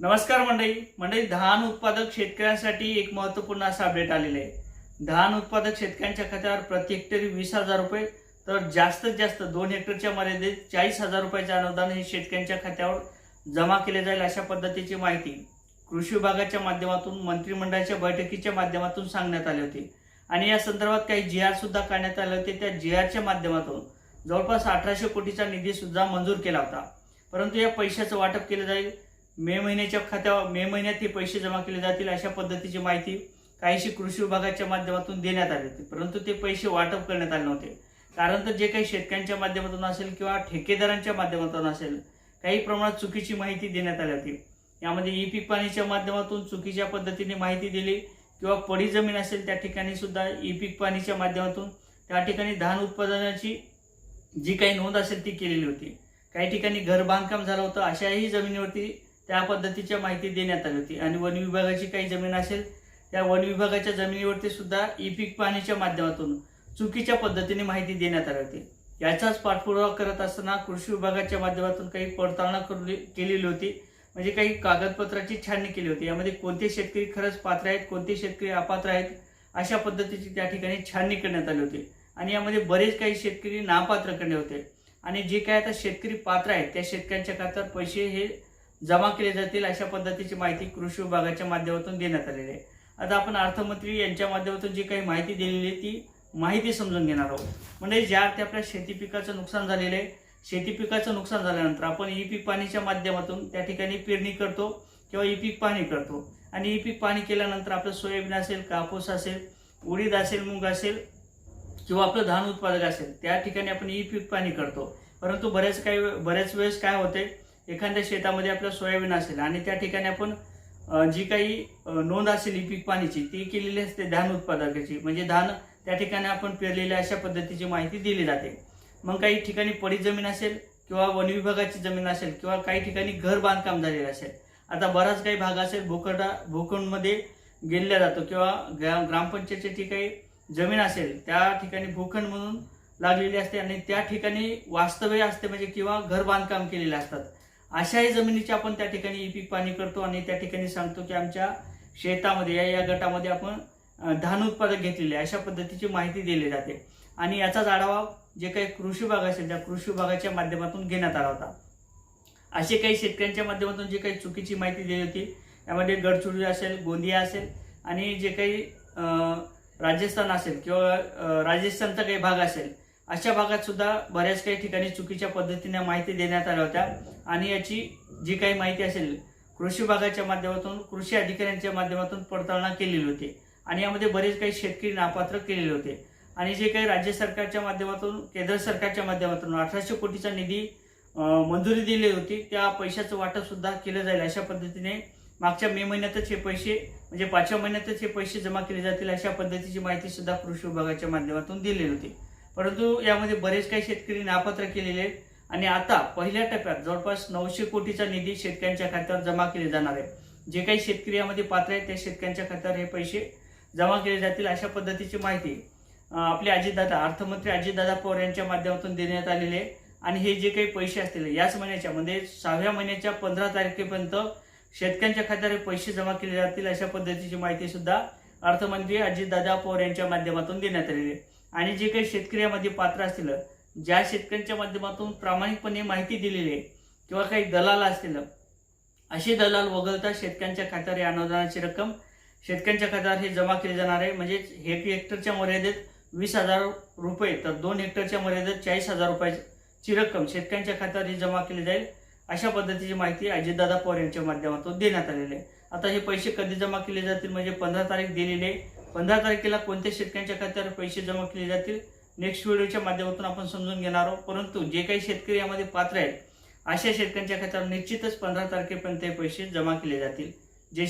नमस्कार मंडळी. मंडळी धान उत्पादक शेतकऱ्यांसाठी एक महत्त्वपूर्ण असा अपडेट आलेला आहे. धान उत्पादक शेतकऱ्यांच्या खात्यावर प्रति हेक्टरी वीस हजार रुपये तर जास्तीत जास्त दोन हेक्टरच्या मर्यादेत चाळीस हजार रुपयाचे अनुदान हे शेतकऱ्यांच्या खात्यावर जमा केले जाईल अशा पद्धतीची माहिती कृषी विभागाच्या माध्यमातून मंत्रिमंडळाच्या बैठकीच्या माध्यमातून सांगण्यात आले होते. आणि या संदर्भात काही जी आर सुद्धा काढण्यात आले होते. त्या जी आरच्या माध्यमातून जवळपास अठराशे कोटीचा निधी सुद्धा मंजूर केला होता. परंतु या पैशाचं वाटप केलं जाईल. मे महिन्याच्या खात्यावर मे महिन्यात हे पैसे जमा केले जातील अशा पद्धतीची माहिती काहीशी कृषी विभागाच्या माध्यमातून देण्यात आली होती. परंतु ते पैसे वाटप करण्यात आले नव्हते. कारण तर जे काही शेतकऱ्यांच्या माध्यमातून असेल किंवा ठेकेदारांच्या माध्यमातून असेल काही प्रमाणात चुकीची माहिती देण्यात आली होती. यामध्ये ई पीक पाणीच्या माध्यमातून चुकीच्या पद्धतीने माहिती दिली किंवा पडी जमीन असेल त्या ठिकाणी सुद्धा ई पीक पाणीच्या माध्यमातून त्या ठिकाणी धान उत्पादनाची जी काही नोंद असेल ती केलेली होती. काही ठिकाणी घर बांधकाम झालं होतं अशाही जमिनीवरती त्या पद्धतीच्या माहिती देण्यात आली होती. आणि वन विभागाची काही जमीन असेल त्या वन विभागाच्या जमिनीवरती सुद्धा ई पीक पाणीच्या माध्यमातून चुकीच्या पद्धतीने माहिती देण्यात आली होती. याचाच पाठपुरावा करत असताना कृषी विभागाच्या माध्यमातून काही पडताळणा केलेली होती. म्हणजे काही कागदपत्राची छाननी केली होती. यामध्ये कोणते शेतकरी खरंच पात्र आहेत कोणते शेतकरी अपात्र आहेत अशा पद्धतीची त्या ठिकाणी छाननी करण्यात आली होती. आणि यामध्ये बरेच काही शेतकरी नापात्र करणे होते. आणि जे काय आता शेतकरी पात्र आहेत त्या शेतकऱ्यांच्या खात्यावर पैसे हे जमा केले जातील अशा पद्धतीची माहिती कृषी विभागाच्या माध्यमातून देण्यात आलेली आहे. आता आपण अर्थमंत्री यांच्या माध्यमातून जी काही माहिती दिलेली आहे ती माहिती समजून घेणार आहोत. म्हणजे ज्या अर्थी आपल्या शेती पिकाचं नुकसान झालेलं आहे शेती पिकाचं नुकसान झाल्यानंतर आपण ई पीक पाणीच्या माध्यमातून त्या ठिकाणी पेरणी करतो किंवा ई पीक पाणी करतो. आणि ई पीक पाणी केल्यानंतर आपलं सोयाबीन असेल कापूस असेल उडीद असेल मूग असेल किंवा आपलं धान उत्पादक असेल त्या ठिकाणी आपण ई पीक पाणी करतो. परंतु बऱ्याच काही बऱ्याच वेळेस काय होते एखाद्या शेतामध्ये आपलं सोयाबीन असेल आणि त्या ठिकाणी आपण जी काही नोंद असेल ई पीक पाणीची ती केलेली असते धान उत्पादकाची. म्हणजे धान त्या ठिकाणी आपण पेरलेल्या अशा पद्धतीची माहिती दिली जाते. मग काही ठिकाणी पडी जमीन असेल किंवा वन विभागाची जमीन असेल किंवा काही ठिकाणी घर बांधकाम झालेलं असेल. आता बराच काही भाग असेल भूखंडा भूखंडमध्ये गेलेला जातो किंवा ग्रा ग्रामपंचायतीची काही जमीन असेल त्या ठिकाणी भूखंड म्हणून लागलेली असते आणि त्या ठिकाणी वास्तव्य असते म्हणजे किंवा घर बांधकाम केलेले असतात. अशाही जमिनीची आपण त्या ठिकाणी ई पीक पाणी करतो आणि त्या ठिकाणी सांगतो की आमच्या शेतामध्ये या या गटामध्ये आपण धान उत्पादक घेतलेले अशा पद्धतीची माहिती दिली जाते. आणि याचाच आढावा जे काही कृषी विभाग असेल त्या कृषी विभागाच्या माध्यमातून घेण्यात आला होता. असे काही शेतकऱ्यांच्या माध्यमातून जी काही चुकीची माहिती दिली होती त्यामध्ये गडचिरोली असेल गोंदिया असेल आणि जे काही राजस्थान असेल किंवा राजस्थानचा काही भाग असेल अशा भागात सुद्धा बऱ्याच काही ठिकाणी चुकीच्या पद्धतीने माहिती देण्यात आल्या होत्या. आणि याची जी काही माहिती असेल कृषी विभागाच्या माध्यमातून कृषी अधिकाऱ्यांच्या माध्यमातून पडताळणा केलेली होती. आणि यामध्ये बरेच काही शेतकरी नापात्र केलेले होते. आणि जे काही राज्य सरकारच्या माध्यमातून केंद्र सरकारच्या माध्यमातून अठराशे कोटीचा निधी मंजुरी दिली होती त्या पैशाचं वाटप सुद्धा केलं जाईल अशा पद्धतीने मागच्या मे महिन्यातच हे पैसे म्हणजे पाचव्या महिन्यातच हे पैसे जमा केले जातील अशा पद्धतीची माहिती सुद्धा कृषी विभागाच्या माध्यमातून दिलेली होती. परंतु यामध्ये बरेच काही शेतकरी नापात्र केलेले आहेत. आणि आता पहिल्या टप्प्यात जवळपास नऊशे कोटीचा निधी शेतकऱ्यांच्या खात्यावर जमा केले जाणार आहे. जे काही शेतकरी यामध्ये पात्र आहेत त्या शेतकऱ्यांच्या खात्यावर हे पैसे जमा केले जातील अशा पद्धतीची माहिती आपले अजितदादा अर्थमंत्री अजितदादा पवार यांच्या माध्यमातून देण्यात आलेले आहे. आणि हे जे काही पैसे असतील याच महिन्याच्या म्हणजे सहाव्या महिन्याच्या पंधरा तारखेपर्यंत शेतकऱ्यांच्या खात्यावर हे पैसे जमा केले जातील अशा पद्धतीची माहिती सुद्धा अर्थमंत्री अजितदादा पवार यांच्या माध्यमातून देण्यात आलेली आहे. आणि जे काही शेतकऱ्यामध्ये पात्र असतील ज्या शेतकऱ्यांच्या माध्यमातून प्रामाणिकपणे माहिती दिलेली आहे किंवा काही दलाल असतील असे दलाल वगळता शेतकऱ्यांच्या खात्यावर या अनुदानाची रक्कम शेतकऱ्यांच्या खात्यावर हे जमा केली जाणार आहे. म्हणजे एक हेक्टरच्या मर्यादेत वीस हजार रुपये तर दोन हेक्टरच्या मर्यादेत चाळीस हजार रुपयाची रक्कम शेतकऱ्यांच्या खात्यावर ही जमा केली जाईल. अशा पद्धतीची माहिती अजितदादा पवार यांच्या माध्यमातून देण्यात आलेली आहे. आता हे पैसे कधी जमा केले जातील म्हणजे पंधरा तारीख दिलेली आहे. पंधरा तारखेला कोणत्या शेतकऱ्यांच्या खात्यावर पैसे जमा केले जातील? नेक्स्ट व्हिडिओच्या माध्यमातून आपण समजून घेणार आहोत. परंतु जे काही शेतकरी यामध्ये पात्र आहेत अशा शेतकऱ्यांच्या खात्यावर निश्चितच पंधरा तारखेपर्यंत हे पैसे जमा केले जातील. जय